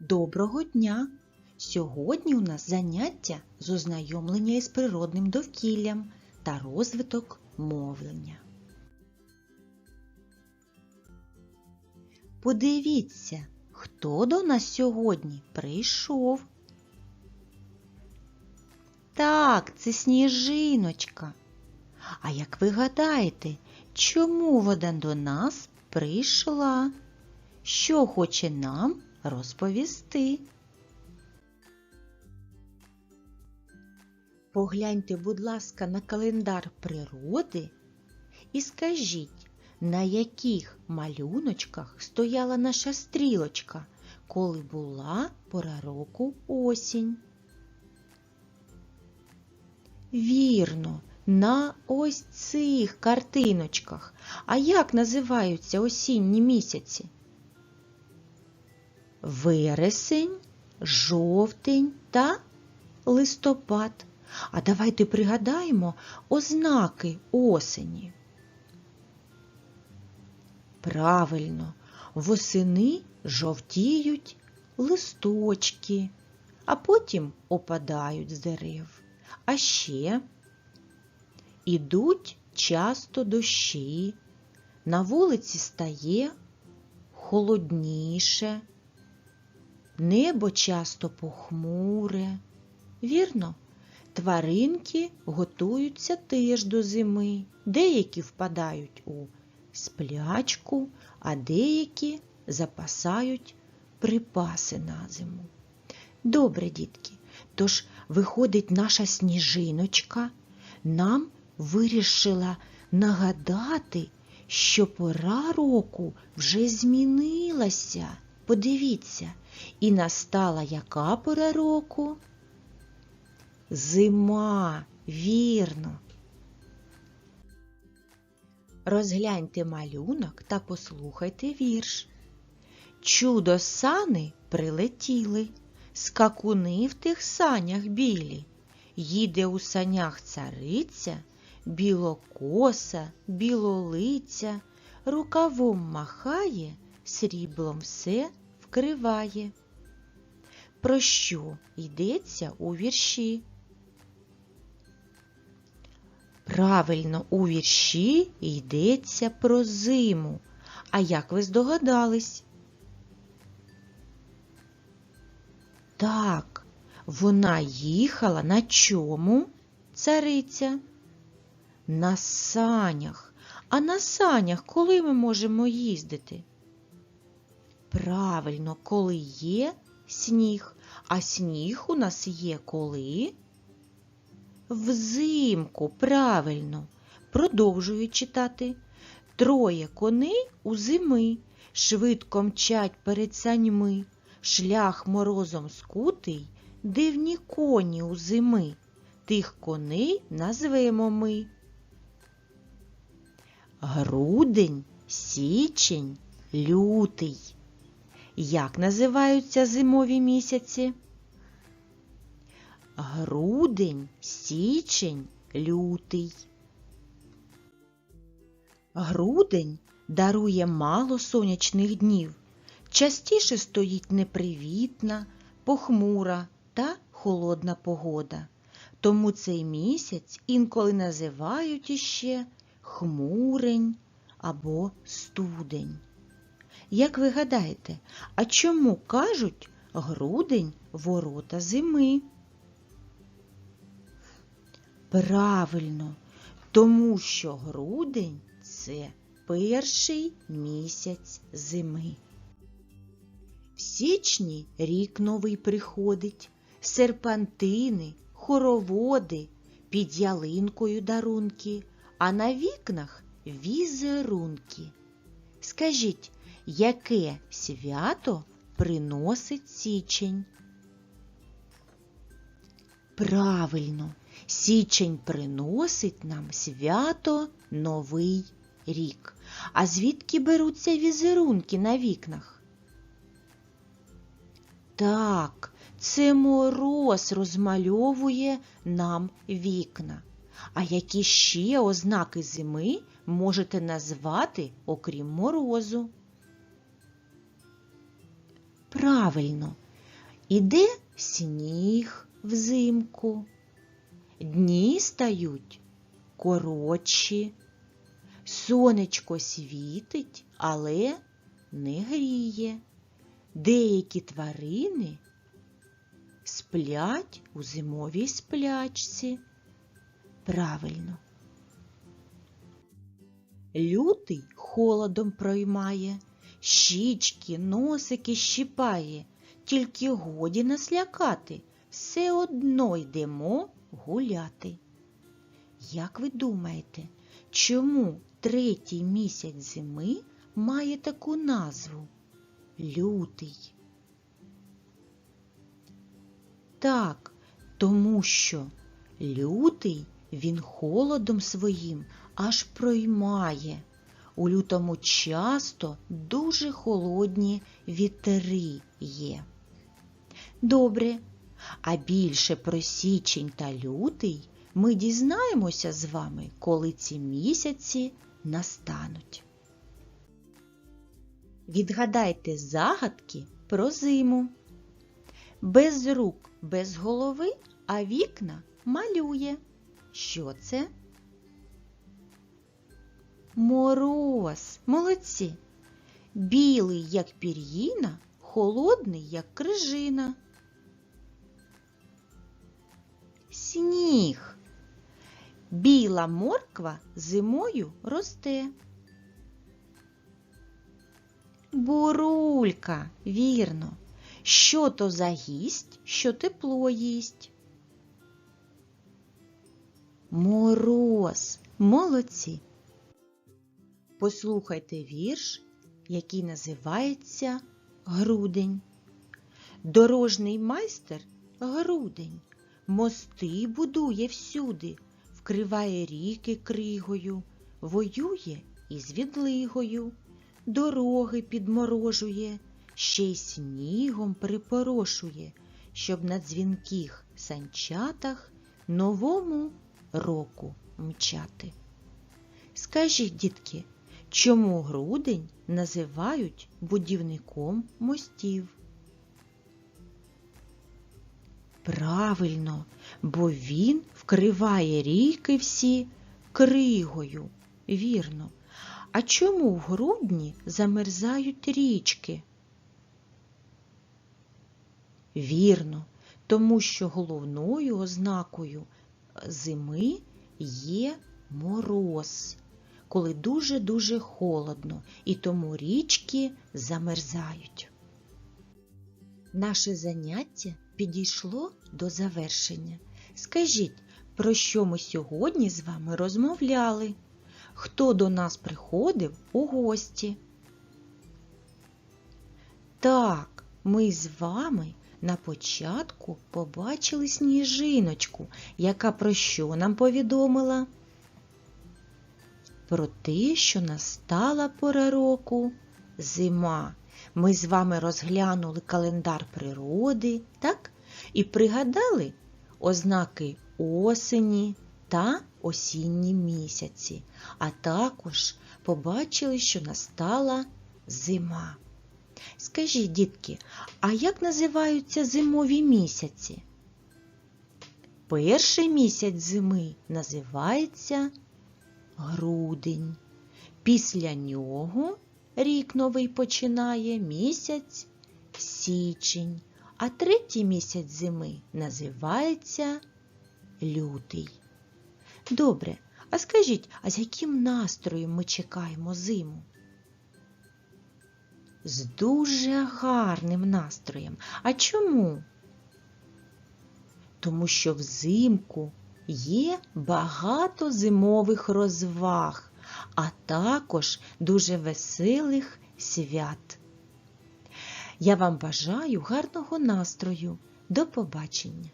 Доброго дня! Сьогодні у нас заняття з ознайомлення із природним довкіллям та розвиток мовлення. Подивіться, хто до нас сьогодні прийшов. Так, це сніжиночка. А як ви гадаєте, чому вона до нас прийшла? Що хоче нам розповісти? Погляньте, будь ласка, на календар природи і скажіть, на яких малюночках стояла наша стрілочка, коли була пора року осінь? Вірно, на ось цих картиночках. А як називаються осінні місяці? Вересень, жовтень та листопад. А давайте пригадаємо ознаки осені. Правильно, восени жовтіють листочки, а потім опадають з дерев. А ще ідуть часто дощі, на вулиці стає холодніше, небо часто похмуре. Вірно, тваринки готуються теж до зими, деякі впадають у сплячку, а деякі запасають припаси на зиму. Добре, дітки, тож виходить наша сніжиночка, нам вирішила нагадати, що пора року вже змінилася. Подивіться, і настала яка пора року? Зима, вірно. Розгляньте малюнок та послухайте вірш. Чудо сани прилетіли, скакуни в тих санях білі. Їде у санях цариця, білокоса, білолиця, рукавом махає, сріблом все вкриває. Про що йдеться у вірші? Правильно, у вірші йдеться про зиму. А як ви здогадались? Так, вона їхала на чому, цариця? На санях. А на санях коли ми можемо їздити? Правильно, коли є сніг. А сніг у нас є коли? Взимку, правильно. Продовжую читати. Троє коней у зими, швидко мчать перед саньми, шлях морозом скутий, дивні коні у зими. Тих коней назвемо ми. Грудень, січень, лютий. Як називаються зимові місяці? Грудень, січень, лютий. Грудень дарує мало сонячних днів. Частіше стоїть непривітна, похмура та холодна погода. Тому цей місяць інколи називають іще хмурень або студень. Як ви гадаєте, а чому кажуть грудень ворота зими? Правильно, тому що грудень це перший місяць зими. В січні рік новий приходить, серпантини, хороводи, під ялинкою дарунки, а на вікнах візерунки. Скажіть, яке свято приносить січень? Правильно, січень приносить нам свято Новий рік. А звідки беруться візерунки на вікнах? Так, це мороз розмальовує нам вікна. А які ще ознаки зими можете назвати, окрім морозу? Правильно, Іде сніг взимку, дні стають коротші, сонечко світить, але не гріє. Деякі тварини сплять у зимовій сплячці. Правильно. Лютий холодом проймає, щічки, носики щипає, тільки годі нас лякати, все одно йдемо гуляти. Як ви думаєте, чому третій місяць зими має таку назву лютий? Так, тому що лютий він холодом своїм аж проймає. У лютому часто дуже холодні вітери є. Добре, а більше про січень та лютий ми дізнаємося з вами, коли ці місяці настануть. Відгадайте загадки про зиму. Без рук, без голови, а вікна малює. Що це? Мороз. Молодці. Білий, як пір'їна, холодний, як крижина. Сніг. Біла морква зимою росте. Бурулька, вірно. Що то за гість, що тепло їсть? Мороз. Молодці. Послухайте вірш, який називається Грудень. Дорожний майстер грудень, мости будує всюди, вкриває ріки кригою, воює із відлигою, дороги підморожує, ще й снігом припорошує, щоб на дзвінких санчатах новому року мчати. Скажіть, дітки, чому грудень називають будівником мостів? Правильно, бо він вкриває ріки всі кригою. Вірно. А чому в грудні замерзають річки? Вірно, тому що головною ознакою зими є мороз, коли дуже-дуже холодно, і тому річки замерзають. Наше заняття підійшло до завершення. Скажіть, про що ми сьогодні з вами розмовляли? Хто до нас приходив у гості? Так, ми з вами на початку побачили сніжиночку, яка про що нам повідомила? Про те, що настала пора року зима. Ми з вами розглянули календар природи, так? І пригадали ознаки осені та осінні місяці, а також побачили, що настала зима. Скажіть, дітки, а як називаються зимові місяці? Перший місяць зими називається грудень. Після нього рік новий починає місяць січень, а третій місяць зими називається лютий. Добре, а скажіть, а з яким настроєм ми чекаємо зиму? З дуже гарним настроєм. А чому? Тому що взимку є багато зимових розваг, а також дуже веселих свят. Я вам бажаю гарного настрою. До побачення!